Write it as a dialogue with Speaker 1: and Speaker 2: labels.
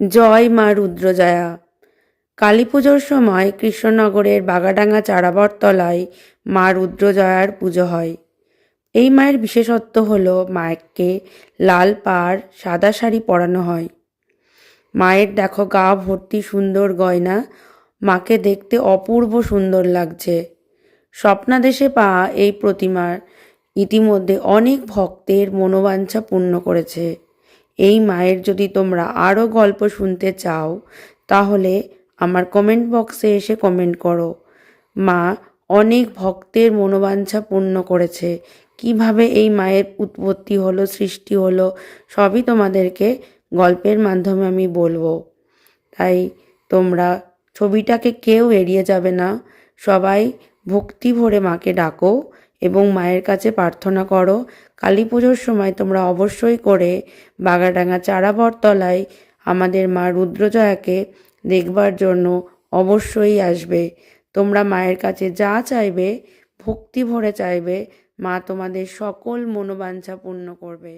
Speaker 1: জয় মা রুদ্রজয়া। কালী পুজোর সময় কৃষ্ণনগরের বাগাডাঙ্গা চারাবরতলায় মা রুদ্রজয়ার পুজো হয়। এই মায়ের বিশেষত্ব হলো মায়েরকে লাল পাড়, সাদা শাড়ি পরানো হয়। মায়ের দেখো গা ভর্তি সুন্দর গয়না, মাকে দেখতে অপূর্ব সুন্দর লাগছে। স্বপ্নাদেশে পাওয়া এই প্রতিমার ইতিমধ্যে অনেক ভক্তের মনোবাঞ্ছা পূর্ণ করেছে। এই মায়ের যদি তোমরা আরও গল্প শুনতে চাও, তাহলে আমার কমেন্ট বক্সে এসে কমেন্ট করো। মা অনেক ভক্তের মনোবাঞ্ছা পূর্ণ করেছে। কীভাবে এই মায়ের উৎপত্তি হলো, সৃষ্টি হলো, সবই তোমাদেরকে গল্পের মাধ্যমে আমি বলব। তাই তোমরা ছবিটাকে কেউ এড়িয়ে যাবে না। সবাই ভক্তি ভরে মাকে ডাকো। এবং মায়ের কাছে প্রার্থনা করো কালী পুজোর সময় তোমরা অবশ্যই করে বাগাডাঙ্গা চারাবরতলায় আমাদের মা রুদ্রজয়াকে দেখবার জন্য অবশ্যই আসবে। তোমরা মায়ের কাছে যা চাইবে, ভক্তি ভরে চাইবে, মা তোমাদের সকল মনোবাঞ্ছা পূর্ণ করবে।